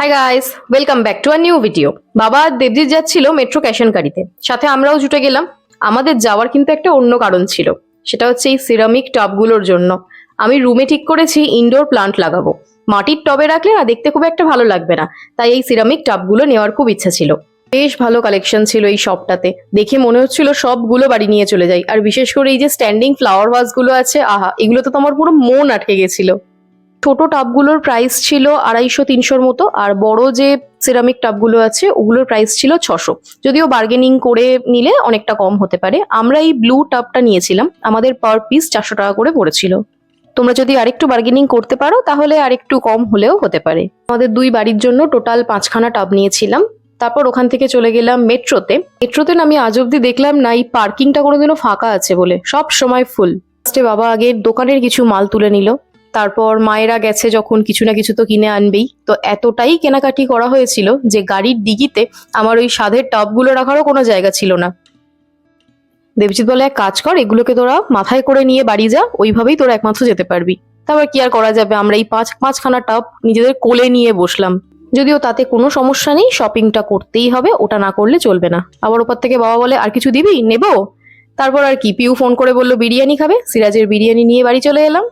Hi guys welcome back to a new video বাবা দেবজিৎ যাচ্ছিল metro ক্যাশনকারিতে সাথে আমরাও জুটে গেলাম। আমাদের যাওয়ার কিন্তু একটা অন্য কারণ ছিল। সেটা হচ্ছে এই সিরামিক টবগুলোর জন্য। আমি রুমে ঠিক করেছি ইনডোর প্লান্ট লাগাবো। মাটির টবে রাখলে না দেখতে খুব একটা ভালো লাগবে না। তাই এই সিরামিক টবগুলো নেওয়ার খুব ইচ্ছা ছিল। বেশ ভালো কালেকশন ছিল এই শপটাতে দেখে মনে হচ্ছিল সবগুলো বাড়ি নিয়ে চলে যাই। আর বিশেষ করে এই যে স্ট্যান্ডিং ফ্লাওয়ার ভাসগুলো আছে, আহা, এগুলো তো তোমার পুরো মন আটকে গেছিল। ছোট টাবগুলোর প্রাইস ছিল আড়াইশো, তিনশোর মতো, আর বড় যে সিরামিক টাবগুলো আছে, ওগুলোর প্রাইস ছিল ছশো। যদিও বার্গেনিং করে নিলে অনেকটা কম হতে পারে। আমরা এই ব্লু টাবটা নিয়েছিলাম। আমাদের পার পিস চারশো টাকা করে পড়েছিল। তোমরা যদি আরেকটু বার্গেনিং করতে পারো, তাহলে আরেকটু কম হলেও হতে পারে। আমাদের দুই বাড়ির জন্য টোটাল পাঁচখানা টাব নিয়েছিলাম। তারপর ওখান থেকে চলে গেলাম মেট্রোতে মেট্রোতে আমি আজ অব্দি দেখলাম না, এই পার্কিংটা কোনোদিনও ফাঁকা আছে বলে। সব সময় ফুল ফার্স্টে বাবা আগে দোকানের কিছু মাল তুলে নিল। তারপর মায়েরা গেছে যখন কিছু না কিছু তো কিনে আনবেই। তো এতটাই কেনাকাটি করা হয়েছিল যে গাড়ির ডিগিতে আমার ওই স্বাদের টবগুলো রাখারও কোনো জায়গা ছিল না। দেবজিৎ বলে, এক কাজ কর, এগুলোকে তোরা মাথায় করে নিয়ে বাড়ি যা, ওইভাবেই তোরা একমাত্র যেতে পারবি। তারপর কি আর করা যাবে? আমরা এই পাঁচ পাঁচখানা টব নিজেদের কোলে নিয়ে বসলাম। যদিও তাতে কোনো সমস্যা নেই, শপিংটা করতেই হবে, ওটা না করলে চলবে না। আবার ওপর থেকে বাবা বলে, আর কিছু দিবি? নেব? তারপর আর কি, পিউ ফোন করে বলল, বিরিয়ানি খাবে? সিরাজের বিরিয়ানি নিয়ে বাড়ি চলে এলাম।